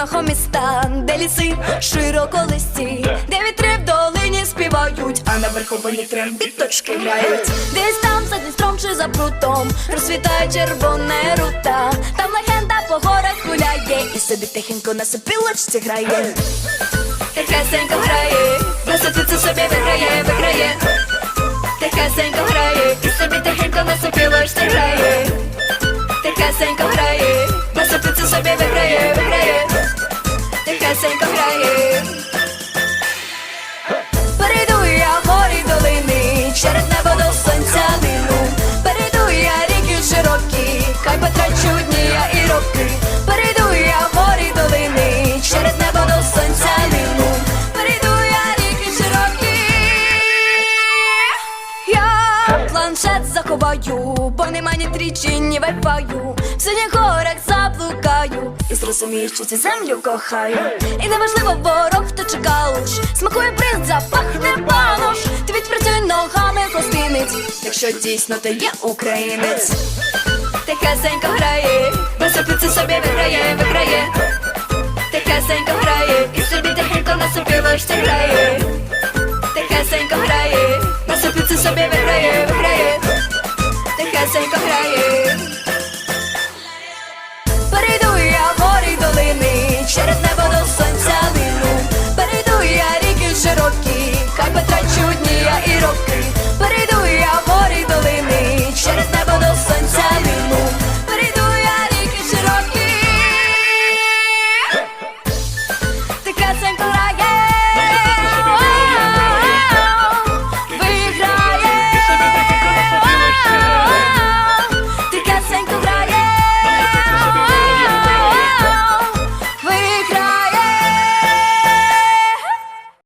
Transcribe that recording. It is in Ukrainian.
рівного міста, де ліси широколисті, де вітри в долині співають, а на верховині трембіточки грають. Десь там за Дністром чи за прутом розсвітає червоне рута. Там легенда по горах гуляє, і собі тихенько на сопілочці грає. Тихесенько грає, на сопілці собі виграє, виграє. Тихесенько грає, і собі тихенько на сопілочці грає. Тихесенько грає, на сопілці собі виграє. Грає. Перейду я горі долини, через небо до сонця лину. Перейду я ріки широкі, хай потрачу дні я і роки. Перейду я горі долини, через небо до сонця лину. Перейду я ріки широкі. Я планшет заховаю, бо нема ні трічі, ні вайфаю. В зрозумію, що цю землю кохаю. І неважливо ворог, хто чекалуш, смакує бриз, запахне банош. Ти відпрацюй ногами гостиниць, якщо дійсно ти є українець. Тихесенько грає, висопиться собі виграє, виграє. Тихесенько грає, і собі тихенько на сопілочці грає. Тихесенько грає, на сопілці собі виграє, виграє. Тихесенько грає.